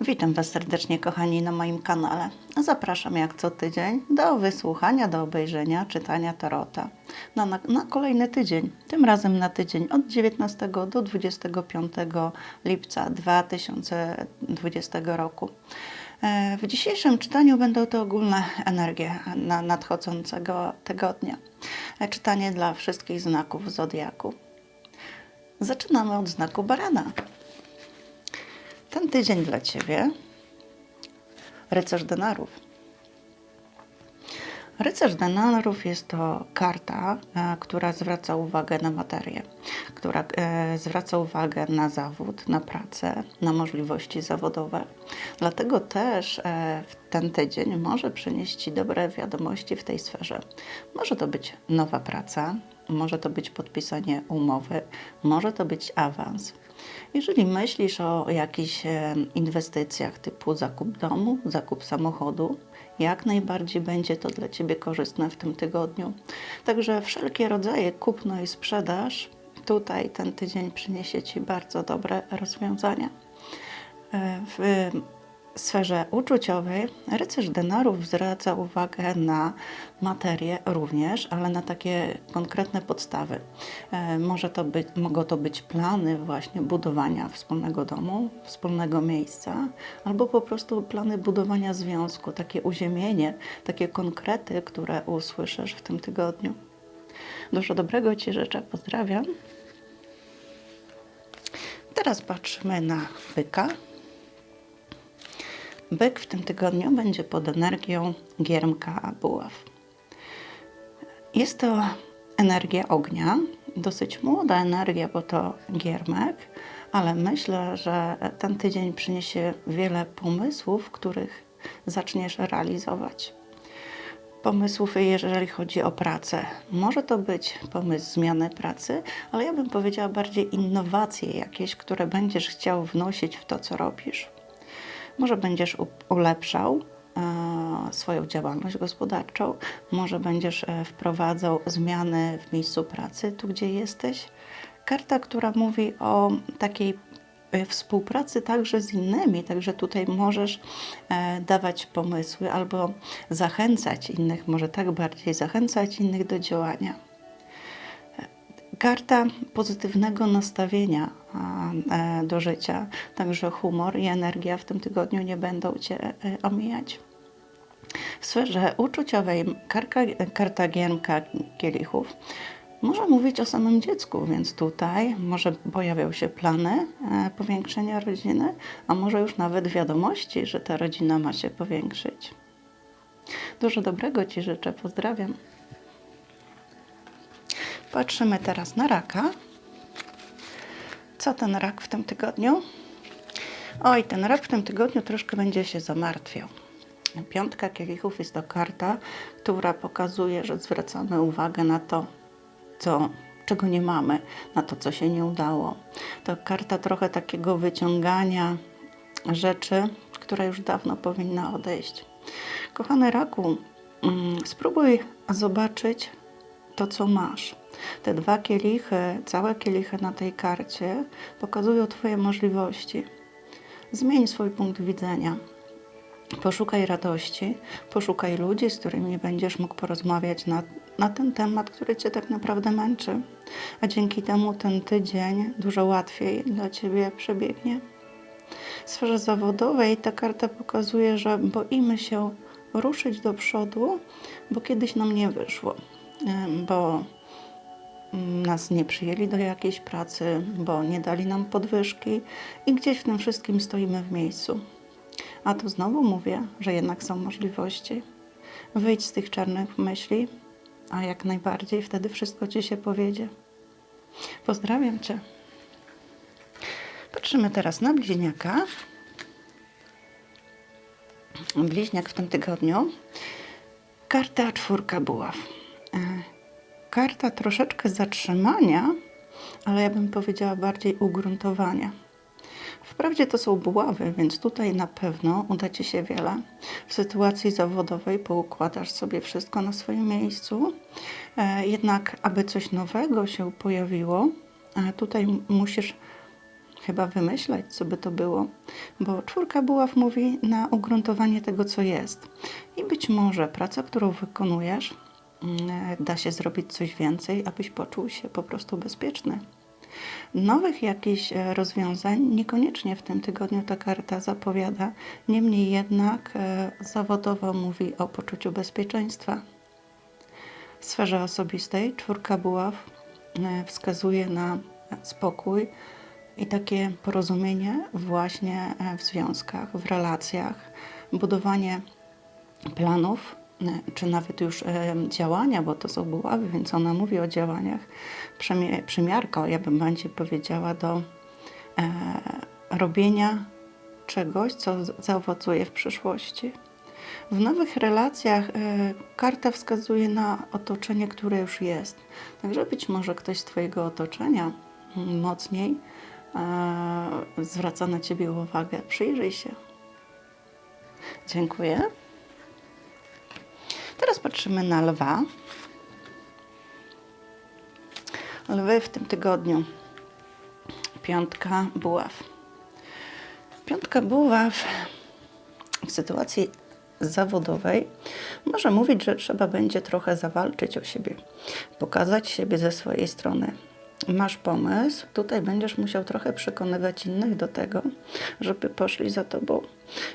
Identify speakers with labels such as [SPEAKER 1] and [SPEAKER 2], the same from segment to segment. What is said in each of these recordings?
[SPEAKER 1] Witam Was serdecznie, kochani, na moim kanale. Zapraszam jak co tydzień do wysłuchania, do obejrzenia, czytania tarota na, na, na kolejny tydzień. Tym razem na tydzień od 19 do 25 lipca 2020 roku. E, W dzisiejszym czytaniu będą to ogólne energie na nadchodzącego tygodnia. E, Czytanie dla wszystkich znaków zodiaku. Zaczynamy od znaku barana. Ten tydzień dla Ciebie rycerz denarów. Rycerz denarów jest to karta, e, która zwraca uwagę na materię, która e, zwraca uwagę na zawód, na pracę, na możliwości zawodowe. Dlatego też e, ten tydzień może przynieść Ci dobre wiadomości w tej sferze. Może to być nowa praca, może to być podpisanie umowy, może to być awans. Jeżeli myślisz o jakichś e, inwestycjach typu zakup domu, zakup samochodu, jak najbardziej będzie to dla Ciebie korzystne w tym tygodniu. Także wszelkie rodzaje kupno i sprzedaż, tutaj ten tydzień przyniesie Ci bardzo dobre rozwiązania. E, W sferze uczuciowej rycerz denarów zwraca uwagę na materię również, ale na takie konkretne podstawy. E, Może to być, mogą to być plany właśnie budowania wspólnego domu, wspólnego miejsca, albo po prostu plany budowania związku, takie uziemienie, takie konkrety, które usłyszysz w tym tygodniu. Dużo dobrego Ci życzę, pozdrawiam. Teraz patrzymy na byka. Byk w tym tygodniu będzie pod energią giermka buław. Jest to energia ognia, dosyć młoda energia, bo to giermek, ale myślę, że ten tydzień przyniesie wiele pomysłów, których zaczniesz realizować. Pomysłów, jeżeli chodzi o pracę. Może to być pomysł zmiany pracy, ale ja bym powiedziała bardziej innowacje jakieś, które będziesz chciał wnosić w to, co robisz. Może będziesz ulepszał e, swoją działalność gospodarczą, może będziesz e, wprowadzał zmiany w miejscu pracy, tu gdzie jesteś. Karta, która mówi o takiej e, współpracy także z innymi, także tutaj możesz dawać pomysły albo zachęcać innych, może tak bardziej zachęcać innych do działania karta pozytywnego nastawienia e, do życia. Także humor i energia w tym tygodniu nie będą Cię e, omijać. W sferze uczuciowej karka, karta gienka kielichów może mówić o samym dziecku, więc tutaj może pojawią się plany e, powiększenia rodziny, a może już nawet wiadomości, że ta rodzina ma się powiększyć. Dużo dobrego Ci życzę, pozdrawiam. Patrzymy teraz na raka. Co ten rak w tym tygodniu? Oj, ten rak w tym tygodniu troszkę będzie się zamartwiał. Piątka kielichów jest to karta, która pokazuje, że zwracamy uwagę na to, co, czego nie mamy, na to, co się nie udało. To karta trochę takiego wyciągania rzeczy, która już dawno powinna odejść. Kochany raku, mm, spróbuj zobaczyć to, co masz. Te dwa kielichy, całe kielichy na tej karcie pokazują Twoje możliwości. Zmień swój punkt widzenia. Poszukaj radości, poszukaj ludzi, z którymi będziesz mógł porozmawiać na, na ten temat, który Cię tak naprawdę męczy. A dzięki temu ten tydzień dużo łatwiej dla Ciebie przebiegnie. W sferze zawodowej ta karta pokazuje, że boimy się ruszyć do przodu, bo kiedyś nam nie wyszło, bo mm, nas nie przyjęli do jakiejś pracy, bo nie dali nam podwyżki i gdzieś w tym wszystkim stoimy w miejscu. A tu znowu mówię, że jednak są możliwości. Wyjdź z tych czarnych myśli, a jak najbardziej wtedy wszystko ci się powiedzie. Pozdrawiam cię. Patrzymy teraz na bliźniaka. Bliźniak w tym tygodniu. Karta czwórka buław. E, Karta troszeczkę zatrzymania, ale ja bym powiedziała bardziej ugruntowania. Wprawdzie to są buławy, więc tutaj na pewno uda Ci się wiele. W sytuacji zawodowej poukładasz sobie wszystko na swoim miejscu. E, Jednak, aby coś nowego się pojawiło, e, tutaj musisz chyba wymyślać, co by to było, bo czwórka buław mówi na ugruntowanie tego, co jest. I być może praca, którą wykonujesz, da się zrobić coś więcej, abyś poczuł się po prostu bezpieczny. Nowych jakichś e, rozwiązań niekoniecznie w tym tygodniu ta karta zapowiada, niemniej jednak e, zawodowo mówi o poczuciu bezpieczeństwa. W sferze osobistej czwórka buław e, wskazuje na spokój i takie porozumienie właśnie w związkach, w relacjach, budowanie planów, czy nawet już działania, bo to są buławy, więc ona mówi o działaniach, przymiarko, ja bym bardziej powiedziała, do e, robienia czegoś, co zaowocuje w przyszłości. W nowych relacjach e, karta wskazuje na otoczenie, które już jest. Także być może ktoś z Twojego otoczenia mm, mocniej e, zwraca na Ciebie uwagę. Przyjrzyj się. Dziękuję. Patrzymy na lwa. Lwy w tym tygodniu. Piątka buław. Piątka buław w sytuacji zawodowej może mówić, że trzeba będzie trochę zawalczyć o siebie, pokazać siebie ze swojej strony. Masz pomysł, tutaj będziesz musiał trochę przekonywać innych do tego, żeby poszli za tobą.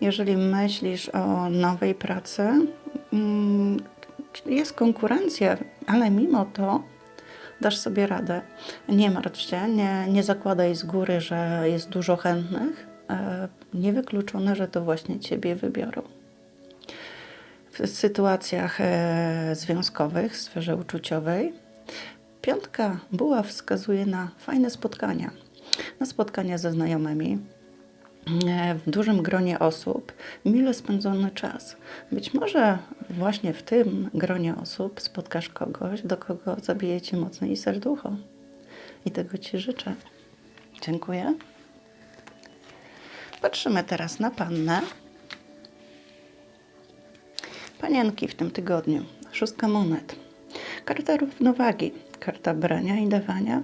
[SPEAKER 1] Jeżeli myślisz o nowej pracy, jest konkurencja, ale mimo to dasz sobie radę. Nie martw się, nie, nie zakładaj z góry, że jest dużo chętnych. E, Niewykluczone, że to właśnie ciebie wybiorą. W sytuacjach e, związkowych, w sferze uczuciowej, piątka buła wskazuje na fajne spotkania. Na spotkania ze znajomymi, w dużym gronie osób, mile spędzony czas. Być może właśnie w tym gronie osób spotkasz kogoś, do kogo zabije ci mocniej serducho. I tego ci życzę. Dziękuję. Patrzymy teraz na pannę. Panienki w tym tygodniu. Szóstka monet. Karta równowagi. Karta brania i dawania.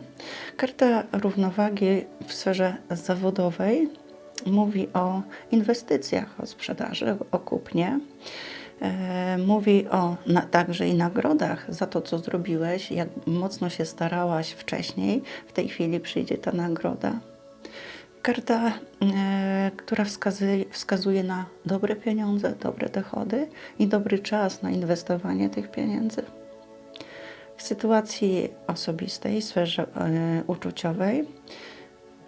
[SPEAKER 1] Karta równowagi w sferze zawodowej mówi o inwestycjach, o sprzedaży, o kupnie. E, Mówi o na, także i nagrodach za to, co zrobiłeś, jak mocno się starałaś wcześniej. W tej chwili przyjdzie ta nagroda. Karta, e, która wskazuje, wskazuje na dobre pieniądze, dobre dochody i dobry czas na inwestowanie tych pieniędzy. W sytuacji osobistej, sferze e, uczuciowej,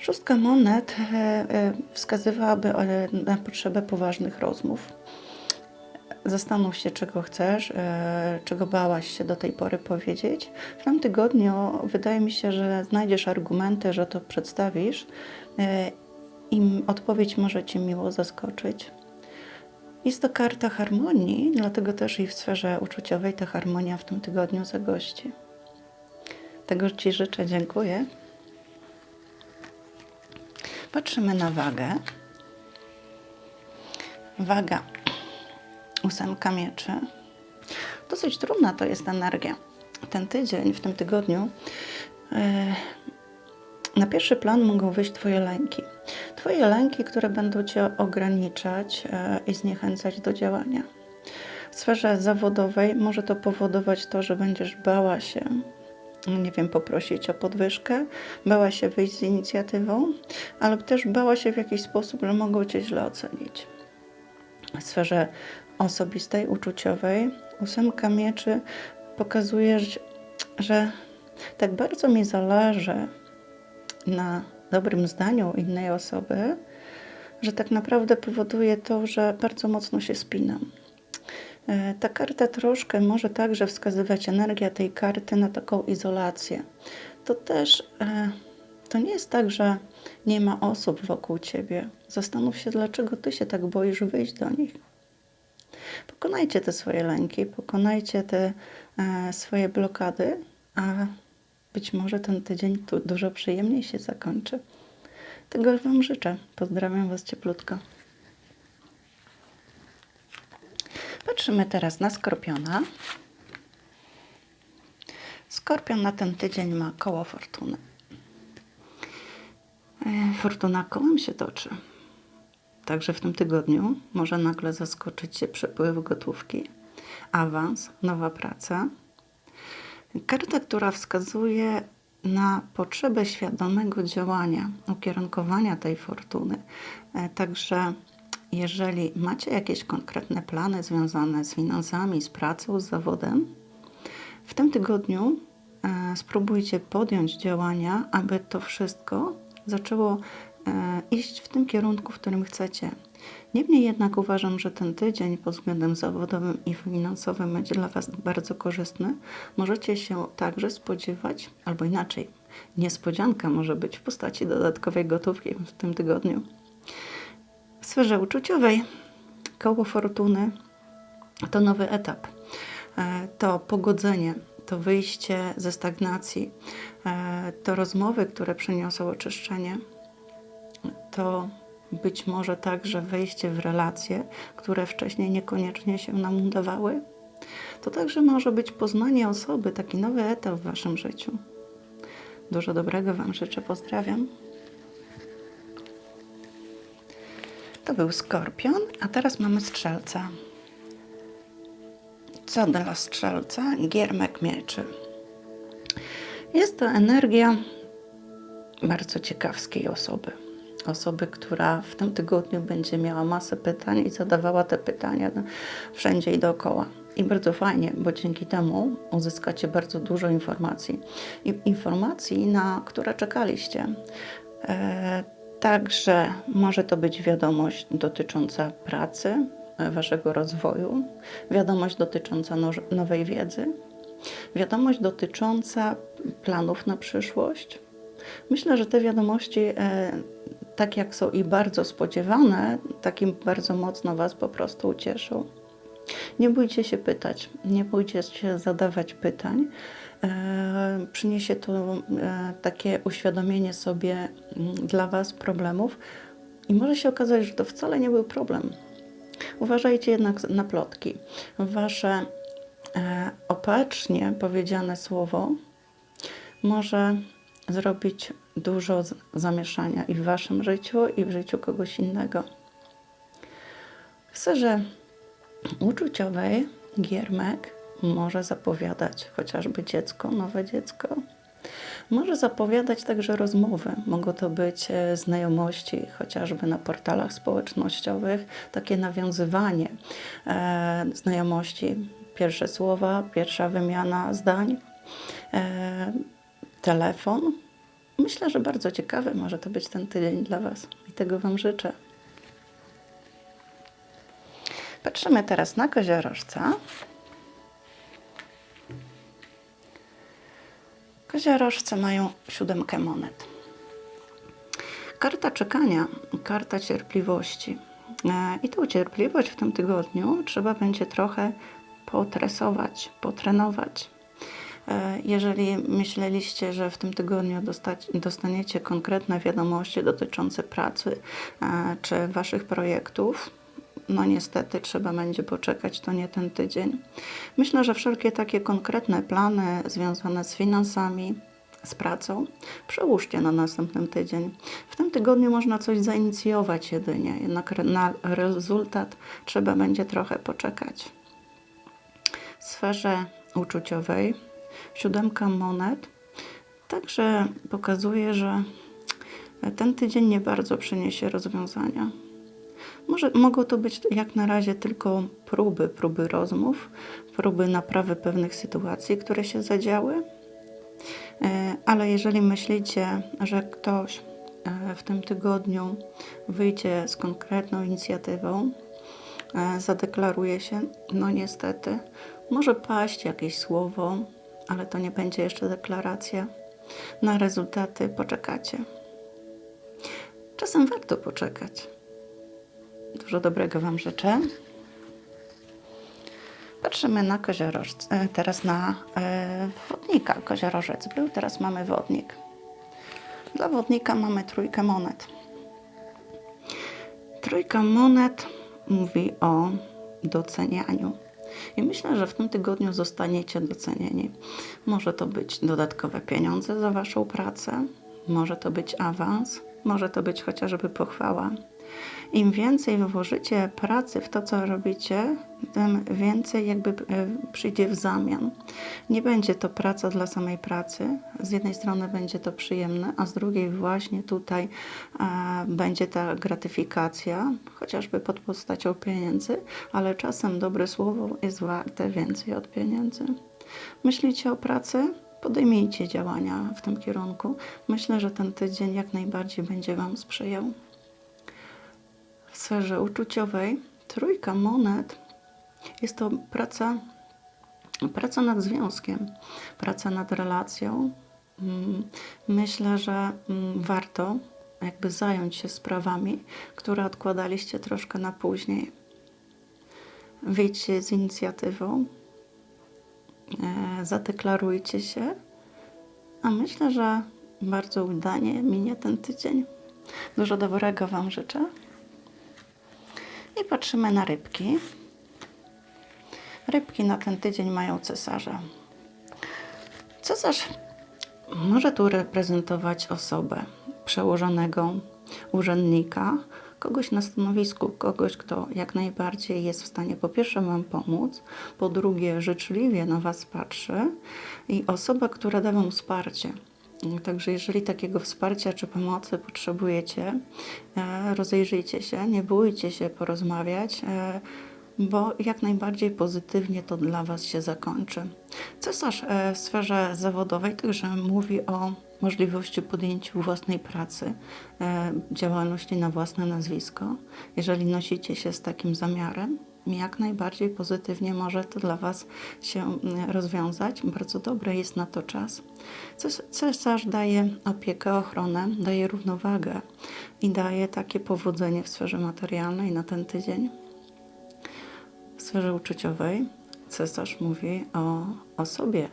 [SPEAKER 1] szóstka monet e, e, wskazywałaby na potrzebę poważnych rozmów. Zastanów się, czego chcesz, e, czego bałaś się do tej pory powiedzieć. W tym tygodniu wydaje mi się, że znajdziesz argumenty, że to przedstawisz i odpowiedź może Cię miło zaskoczyć. Jest to karta harmonii, dlatego też i w sferze uczuciowej ta harmonia w tym tygodniu zagości. Tego Ci życzę, dziękuję. Patrzymy na wagę. Waga. Ósemka mieczy. Dosyć trudna to jest energia. Ten tydzień, w tym tygodniu, e, na pierwszy plan mogą wyjść Twoje lęki. Twoje lęki, które będą Cię ograniczać e, i zniechęcać do działania. W sferze zawodowej może to powodować to, że będziesz bała się, nie wiem, poprosić o podwyżkę, bała się wyjść z inicjatywą, ale też bała się w jakiś sposób, że mogą Cię źle ocenić. W sferze osobistej, uczuciowej, ósemka mieczy pokazuje, że tak bardzo mi zależy na dobrym zdaniu innej osoby, że tak naprawdę powoduje to, że bardzo mocno się spinam. E, Ta karta troszkę może także wskazywać energia tej karty na taką izolację. To też e, to nie jest tak, że nie ma osób wokół ciebie. Zastanów się, dlaczego ty się tak boisz wyjść do nich. Pokonajcie te swoje lęki, pokonajcie te e, swoje blokady, a być może ten tydzień tu dużo przyjemniej się zakończy. Tego Wam życzę. Pozdrawiam Was cieplutko. Patrzymy teraz na Skorpiona. Skorpion na ten tydzień ma koło fortuny. E, Fortuna kołem się toczy. Także w tym tygodniu może nagle zaskoczyć Cię przepływ gotówki, awans, nowa praca. Karta, która wskazuje na potrzebę świadomego działania, ukierunkowania tej fortuny. E, Także jeżeli macie jakieś konkretne plany związane z finansami, z pracą, z zawodem, w tym tygodniu e, spróbujcie podjąć działania, aby to wszystko zaczęło e, iść w tym kierunku, w którym chcecie. Niemniej jednak uważam, że ten tydzień pod względem zawodowym i finansowym będzie dla Was bardzo korzystny. Możecie się także spodziewać, albo inaczej, niespodzianka może być w postaci dodatkowej gotówki w tym tygodniu. W sferze uczuciowej koło fortuny to nowy etap. E, To pogodzenie, to wyjście ze stagnacji, e, to rozmowy, które przyniosą oczyszczenie, to być może także wejście w relacje, które wcześniej niekoniecznie się nam udawały. To także może być poznanie osoby, taki nowy etap w Waszym życiu. Dużo dobrego Wam życzę, pozdrawiam. To był skorpion, a teraz mamy strzelca. Co dla strzelca? Giermek mieczy. Jest to energia bardzo ciekawskiej osoby. Osoby, która w tym tygodniu będzie miała masę pytań i zadawała te pytania no, wszędzie i dookoła. I bardzo fajnie, bo dzięki temu uzyskacie bardzo dużo informacji. I informacji, na które czekaliście. Także może to być wiadomość dotycząca pracy, e, waszego rozwoju, wiadomość dotycząca nowej wiedzy, wiadomość dotycząca planów na przyszłość. Myślę, że te wiadomości, e, tak jak są i bardzo spodziewane, takim bardzo mocno Was po prostu ucieszą. Nie bójcie się pytać, nie bójcie się zadawać pytań. E, przyniesie to e, takie uświadomienie sobie mm, dla Was problemów i może się okazać, że to wcale nie był problem. Uważajcie jednak na plotki. Wasze e, opacznie powiedziane słowo może zrobić dużo zamieszania i w Waszym życiu, i w życiu kogoś innego. W sferze uczuciowej giermek może zapowiadać chociażby dziecko, nowe dziecko. Może zapowiadać także rozmowy. Mogą to być e, znajomości, chociażby na portalach społecznościowych, takie nawiązywanie e, znajomości, pierwsze słowa, pierwsza wymiana zdań, e, telefon. Myślę, że bardzo ciekawy może to być ten tydzień dla Was i tego Wam życzę. Patrzymy teraz na koziorożca. Koziorożce mają siódemkę monet. Karta czekania, karta cierpliwości. E, I tą cierpliwość w tym tygodniu trzeba będzie trochę potresować, potrenować. E, Jeżeli myśleliście, że w tym tygodniu dostać, dostaniecie konkretne wiadomości dotyczące pracy e, czy Waszych projektów, no niestety trzeba będzie poczekać, to nie ten tydzień. Myślę, że wszelkie takie konkretne plany związane z finansami, z pracą, przełóżcie na następny tydzień. W tym tygodniu można coś zainicjować jedynie, jednak na rezultat trzeba będzie trochę poczekać. W sferze uczuciowej siódemka monet także pokazuje, że ten tydzień nie bardzo przyniesie rozwiązania. Może mogą to być jak na razie tylko próby, próby rozmów, próby naprawy pewnych sytuacji, które się zadziały. E, Ale jeżeli myślicie, że ktoś e, w tym tygodniu wyjdzie z konkretną inicjatywą, e, zadeklaruje się, no niestety, może paść jakieś słowo, ale to nie będzie jeszcze deklaracja. Na rezultaty poczekacie. Czasem warto poczekać. Dużo dobrego Wam życzę. Patrzymy na koziorożce, e, teraz na e, wodnika. Koziorożec był, teraz mamy wodnik. Dla wodnika mamy trójkę monet. Trójka monet mówi o docenianiu. I myślę, że w tym tygodniu zostaniecie docenieni. Może to być dodatkowe pieniądze za Waszą pracę, może to być awans, może to być chociażby pochwała. Im więcej włożycie pracy w to, co robicie, tym więcej jakby e, przyjdzie w zamian. Nie będzie to praca dla samej pracy. Z jednej strony będzie to przyjemne, a z drugiej właśnie tutaj e, będzie ta gratyfikacja, chociażby pod postacią pieniędzy, ale czasem dobre słowo jest warte więcej od pieniędzy. Myślicie o pracy? Podejmijcie działania w tym kierunku. Myślę, że ten tydzień jak najbardziej będzie Wam sprzyjał w sferze uczuciowej trójka monet jest to praca, praca nad związkiem, praca nad relacją. Mm, Myślę, że mm, warto jakby zająć się sprawami, które odkładaliście troszkę na później. Wyjdźcie z inicjatywą, e, zadeklarujcie się, a myślę, że bardzo udanie minie ten tydzień. Dużo dobrego Wam życzę. I patrzymy na rybki. Rybki na ten tydzień mają cesarza. Cesarz może tu reprezentować osobę przełożonego urzędnika, kogoś na stanowisku, kogoś, kto jak najbardziej jest w stanie po pierwsze Wam pomóc, po drugie życzliwie na Was patrzy i osoba, która da Wam wsparcie. Także jeżeli takiego wsparcia czy pomocy potrzebujecie, e, rozejrzyjcie się, nie bójcie się porozmawiać, e, bo jak najbardziej pozytywnie to dla Was się zakończy. Cesarz e, w sferze zawodowej także mówi o możliwości podjęcia własnej pracy, działalności na własne nazwisko. Jeżeli nosicie się z takim zamiarem, jak najbardziej pozytywnie może to dla Was się mm, rozwiązać. Bardzo dobry jest na to czas. Ces- Cesarz daje opiekę, ochronę, daje równowagę i daje takie powodzenie w sferze materialnej na ten tydzień. W sferze uczuciowej cesarz mówi o osobie,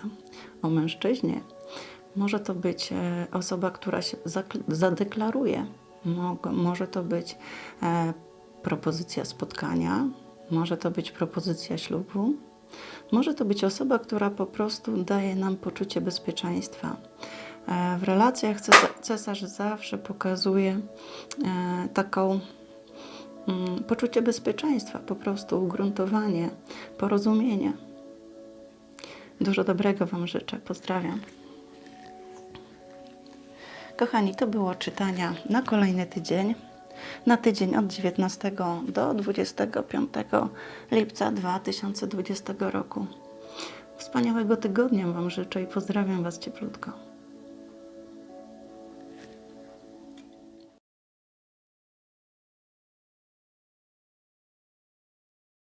[SPEAKER 1] o mężczyźnie. Może to być e, osoba, która się zadeklaruje. Mo- Może to być e, propozycja spotkania, może to być propozycja ślubu, może to być osoba, która po prostu daje nam poczucie bezpieczeństwa. E, W relacjach cesa- cesarz zawsze pokazuje e, taką mm, poczucie bezpieczeństwa, po prostu ugruntowanie, porozumienie. Dużo dobrego Wam życzę. Pozdrawiam. Kochani, to było czytania na kolejny tydzień. Na tydzień od 19 do 25 lipca 2020 roku. Wspaniałego tygodnia Wam życzę i pozdrawiam Was cieplutko.